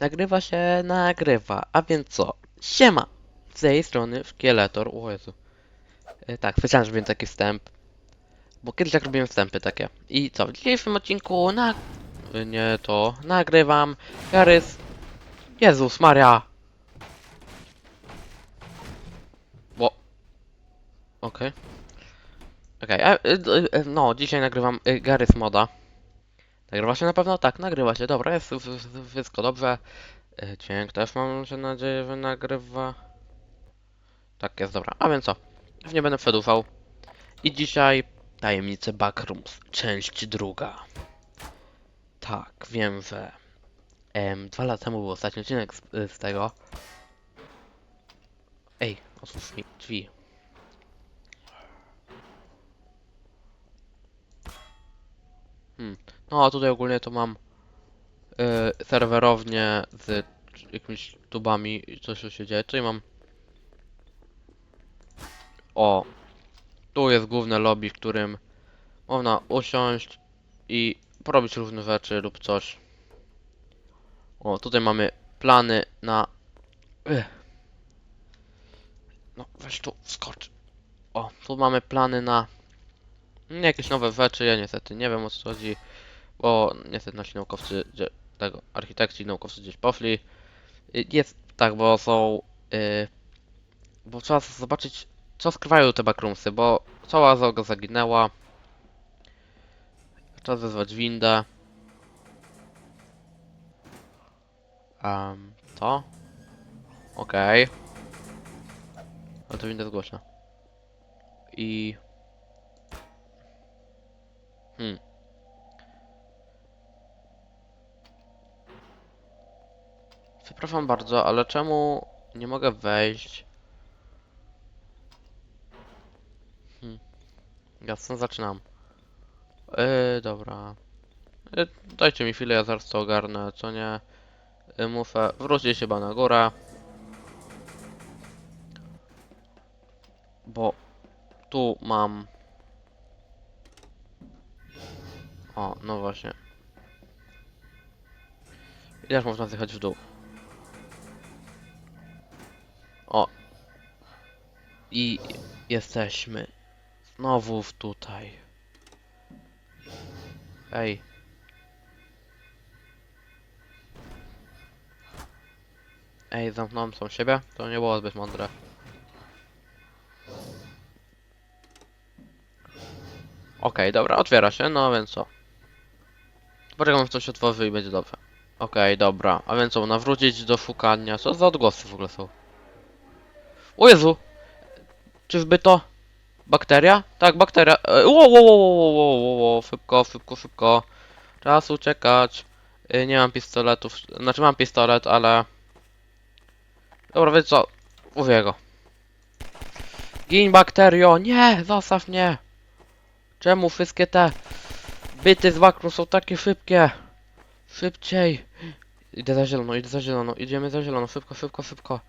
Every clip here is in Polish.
Nagrywa się, nagrywa. A więc co? Siema! Z tej strony Szkieletor. O Jezu. E, tak, specjalnie zrobiłem taki wstęp. Bo kiedyś tak robiłem wstępy takie. I co? W dzisiejszym odcinku na... e, Nie to. Nagrywam. Garys. Jezus Maria! Bo... Okej. Okej, a, e, e, no, dzisiaj nagrywam Garys Moda. Nagrywa się na pewno? Tak, nagrywa się. Dobra, jest wszystko dobrze. E, Dźwięk też mam się nadzieję, że nagrywa. Tak jest, dobra. A więc co? Nie będę przedłużał. I dzisiaj tajemnice Backrooms, część druga. Tak, wiem, że em, dwa lata temu był ostatni odcinek z, z tego. Ej, otwórz mi drzwi. Hmm. No a tutaj ogólnie to mam y, serwerownię z jakimiś tubami i coś tu się dzieje. Tutaj mam o tu jest główne lobby, w którym można usiąść i porobić różne rzeczy lub coś. O, tutaj mamy plany na... No, weź tu, skocz. O, tu mamy plany na jakieś nowe rzeczy, ja niestety nie wiem o co chodzi, bo niestety nasi naukowcy, tego, architekci, naukowcy gdzieś poszli. Jest tak, bo są... y, bo trzeba zobaczyć, co skrywają te backroomsy, bo cała załoga zaginęła. Czas wezwać windę. Um, to? Okej. Ale to winda jest głośna. I... Hmm. Przepraszam bardzo, ale czemu nie mogę wejść? Hmm. Jasne, zaczynam. Yy, dobra. Yy, dajcie mi chwilę, ja zaraz to ogarnę, co nie? Yy, muszę wrócić chyba na górę. Bo tu mam... O, no właśnie. I też można zjechać w dół. O. I jesteśmy znowu w tutaj. Ej. Ej, zamknąłem są siebie? To nie było zbyt mądre. Okej, dobra, otwiera się, no więc co? Poczekam, to się otworzy i będzie dobrze. Okej, dobra, a więc co, nawrócić do szukania. Co za odgłosy w ogóle są? O Jezu! Czyżby to bakteria? Tak, bakteria. E, wo, wo, wo, wo, wo, wo, wo, szybko, szybko, szybko. Czas uciekać. E, Nie mam pistoletów, znaczy mam pistolet, ale... Dobra, wiecie co? Mówię go. Gin bakterio! Nie! Zostaw mnie! Czemu wszystkie te byty z bakru są takie szybkie? Szybciej! Idę za zielono, idę za zielono, idziemy za zielono, szybko, szybko, szybko.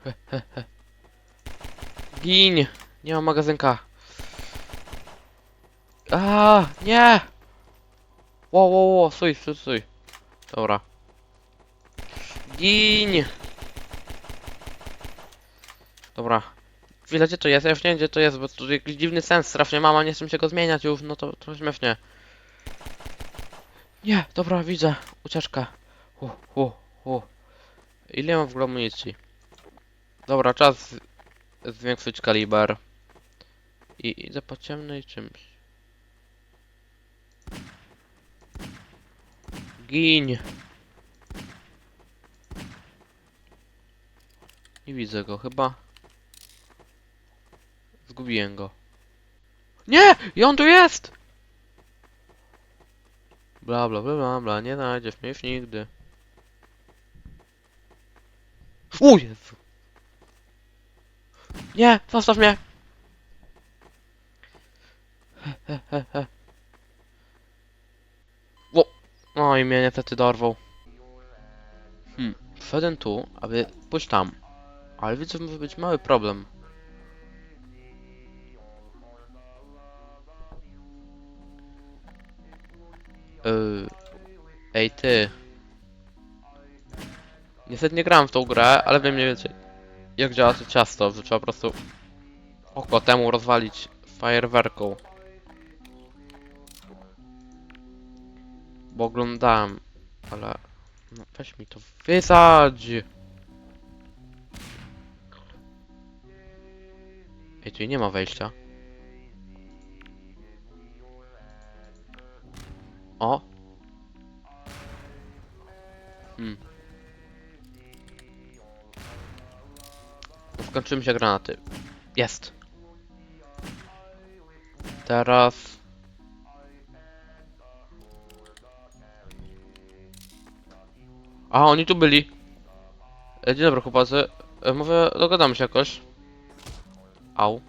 Gin! Nie mam magazynka. A, nie! Wow, wow, wow, stój, stój, stój. Dobra. Gin! Dobra. Chwila, gdzie to jest? Ja już nie wiem, gdzie to jest, bo tu jakiś dziwny sens strasznie mama, nie chcę się go zmieniać już, no to, to śmiesznie. Nie, dobra, widzę. Ucieczka. U, u, u. Ile mam w ogóle amunicji? Dobra, czas zwiększyć kaliber. I idę po ciemnej czymś. Gin! Nie widzę go, chyba. Zgubiłem go. Nie! I on tu jest! Bla bla bla bla bla, nie znajdziesz mnie już nigdy. U Jezu! Nie! Zostaw mnie! He, he, he. Wo! No i mnie niestety dorwał. Hmm, wszedłem tu, aby pójść tam. Ale widzę, że może być mały problem. Yy. Ej ty. Niestety nie grałem w tą grę, ale wiem mniej więcej jak działa to ciasto, że trzeba po prostu oko temu rozwalić fajerwerką. Bo oglądałem, ale no weź mi to wysadź. Ej, tu nie ma wejścia. O! Hmm. Skończyły mi się granaty. Jest. Teraz... A, oni tu byli. E, Dzień dobry chłopacy. E, Mówię, dogadamy się jakoś. Au.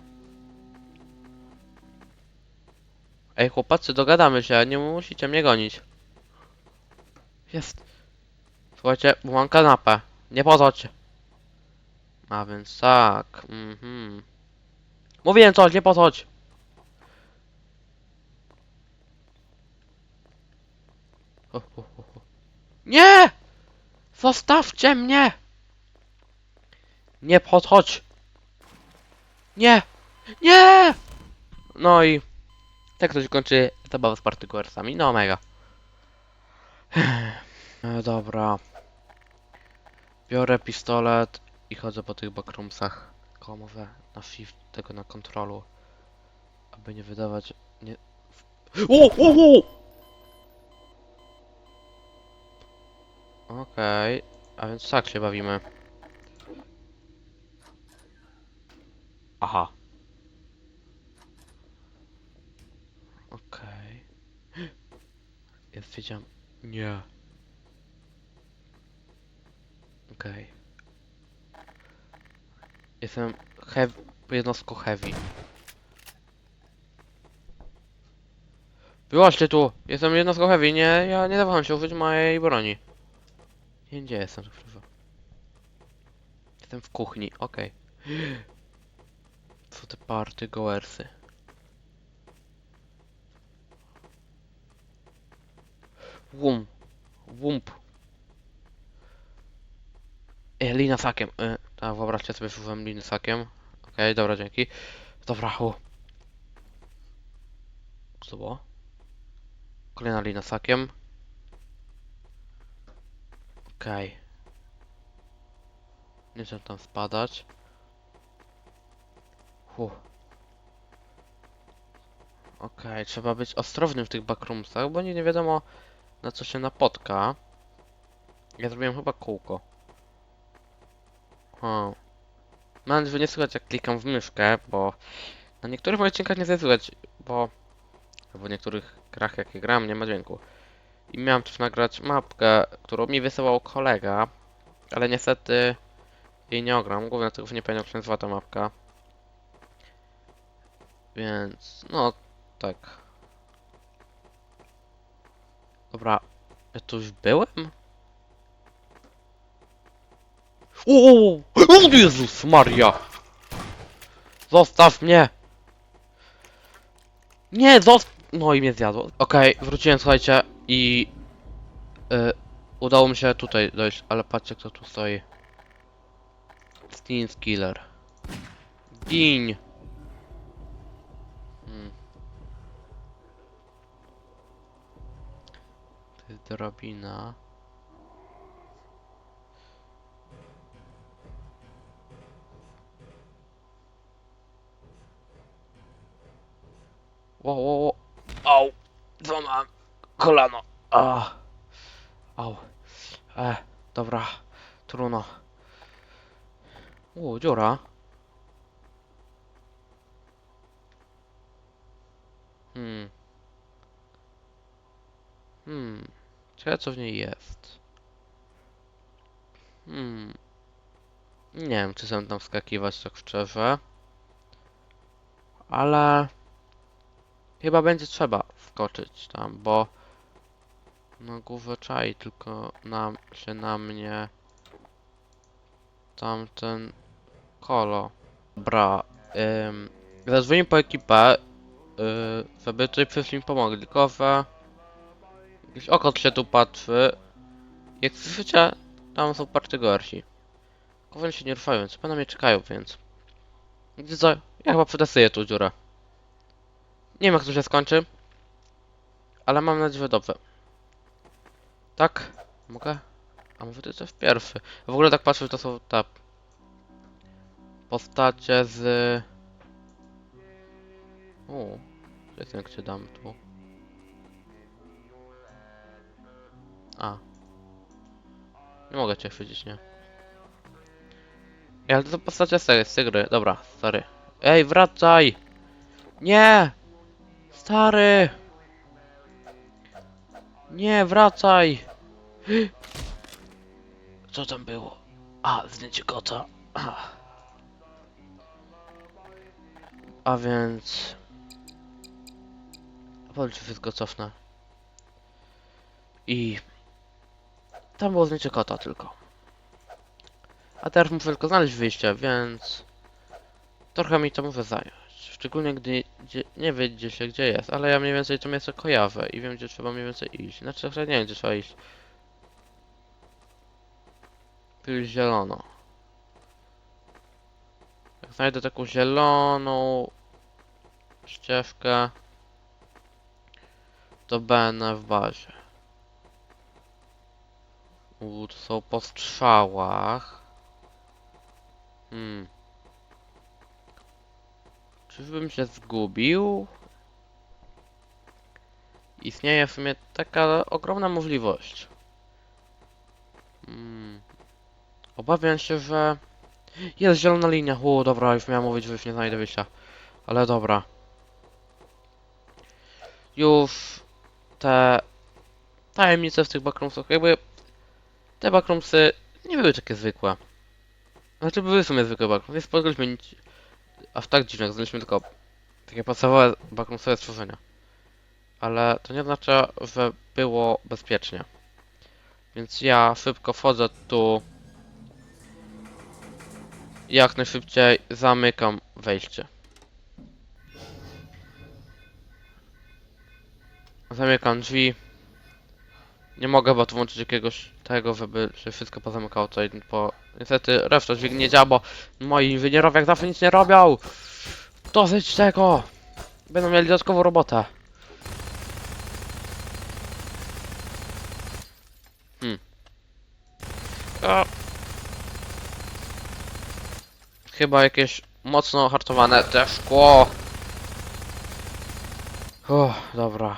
Ej chłopacy, dogadamy się, nie musicie mnie gonić. Jest. Słuchajcie, mam kanapę. Nie podchodźcie. A więc tak. Mhm. Mówiłem coś, nie podchodź. Ho, ho, ho, ho. Nie! Zostawcie mnie! Nie podchodź! Nie! Nie! No i tak to się kończy zabawa z partykulersami. No mega. E, Dobra. Biorę pistolet i chodzę po tych backroomsach. Komowe na shift, tego na kontrolu. Aby nie wydawać... Nie... O, o, o! Okej, a więc tak się bawimy. Aha. Okej. Ja wiedziałem... Nie. Okej. Jestem heavy, jednostką heavy. Wyłaźcie tu! Jestem jednostką heavy, nie, ja nie dawałem się użyć mojej broni. Nie gdzie jestem, szczerze. Jestem w kuchni, okej. Co te party goersy? Łum. Łump. E, lina sakiem. E, tak, wyobraźcie sobie, że użyłem liny sakiem. Okej, dobra, dzięki. Dobra, u. Co to było? Kolejna lina sakiem. Okej. Nie chcę tam spadać. Hu. Okej, trzeba być ostrożnym w tych backroomsach, bo nie, nie wiadomo na co się napotka. Ja zrobiłem chyba kółko. Hmm. Mam nadzieję, że nie słychać jak klikam w myszkę, bo na niektórych odcinkach nie słychać, bo w niektórych grach jakie gram nie ma dźwięku. I miałem też nagrać mapkę, którą mi wysyłał kolega, ale niestety jej nie ogram, głównie dlatego, nie pamiętam jak się nazywa ta mapka. Więc, no, tak. Dobra, ja tu już byłem? O, o, Jezus Maria! Zostaw mnie! Nie, zostaw... No i mnie zjadło. Okej, wróciłem, słuchajcie, i... y, udało mi się tutaj dojść, ale patrzcie kto tu stoi. Steen Killer. Gin! Hmm. To jest drabina. Wo, wo, wo. Au! Złamałem kolano. Ah. Au. E, dobra. Trudno. O, dziura. Hmm. Hmm. Ciekawe co w niej jest. Hmm. Nie wiem, czy chcę tam wskakiwać tak szczerze. Ale... Chyba będzie trzeba wskoczyć tam, bo... Na głowę czai, tylko nam się na mnie... Tamten... Kolo. Dobra. Ym, zadzwonię po ekipę, yy, żeby tutaj wszyscy mi pomogli, tylko że... Jakieś oko się tu patrzy. Jak słyszycie Tam są party gorsi. Kowal się nie ruszają, więc na mnie czekają, więc... Co? Ja chyba przetestuję tą dziurę. Nie wiem jak to się skończy. Ale mam nadzieję, że dobrze. Tak? Mogę? A może to jest coś pierwszy. W ogóle tak patrzę, to są te... Postacie z... O, jak cię dam tu. A. Nie mogę cię chwycić, nie? Ej, ale to są postacie z tej, z gry. Dobra, stary. Ej, wracaj! Nie! Stary! Nie, wracaj! Co tam było? A, zdjęcie kota. A, więc... Powiem, wszystko cofnę. I... Tam było zdjęcie kota tylko. A teraz muszę tylko znaleźć wyjście, więc... Trochę mi to może zająć. Szczególnie gdy gdzie, nie wiedzie się gdzie jest, ale ja mniej więcej to miejsce kojarzę i wiem gdzie trzeba mniej więcej iść. Znaczy trochę nie wiem gdzie trzeba iść. Tu jest zielono. Jak znajdę taką zieloną ścieżkę, to będę w bazie. U, to są po strzałach. Hmm. Czyżbym się zgubił? Istnieje w sumie taka ogromna możliwość. Hmm. Obawiam się, że... Jest zielona linia. O, dobra, już miałem mówić, że już nie znajdę wyjścia. Ale dobra. Już te tajemnice w tych backroomsach, jakby te backroomsy nie były takie zwykłe. Znaczy były w sumie zwykłe backroomsy, nie spotkaliśmy nic aż tak dziwnych, znaleźliśmy tylko takie podstawowe backroomsowe stworzenia. Ale to nie oznacza, że było bezpiecznie. Więc ja szybko wchodzę tu. Jak najszybciej zamykam wejście. Zamykam drzwi. Nie mogę chyba tu włączyć jakiegoś tego, żeby się wszystko pozamykało tutaj, bo niestety reszta dźwigni nie działa, bo moi inżynierowie jak zawsze nic nie robią. Dosyć tego! Będą mieli dodatkową robotę. Hmm. O. Chyba jakieś mocno hartowane te szkło. O, dobra.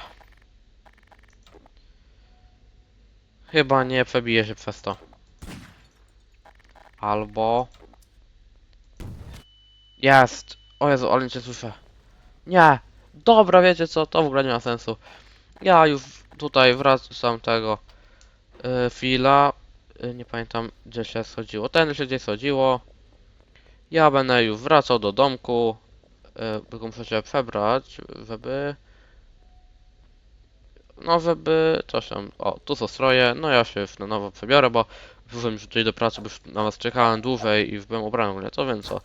Chyba nie przebije się przez to. Albo... Jest! O Jezu, ale cię słyszę. Nie! Dobra, wiecie co, to w ogóle nie ma sensu. Ja już tutaj wracam tego yy, fila. Yy, nie pamiętam gdzie się schodziło. Ten się gdzieś schodziło. Ja będę już wracał do domku. Yy, tylko muszę się przebrać, żeby... No, żeby... coś tam... O, tu są stroje. No ja się już na nowo przebiorę, bo wróciłem już tutaj do pracy, bo już na was czekałem dłużej i już byłem ubrany co więc co.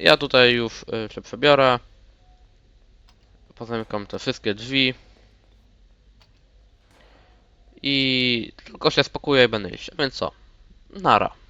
Ja tutaj już y, się przebiorę. Pozamykam te wszystkie drzwi. I tylko się spakuję i będę iść. Więc co? Nara.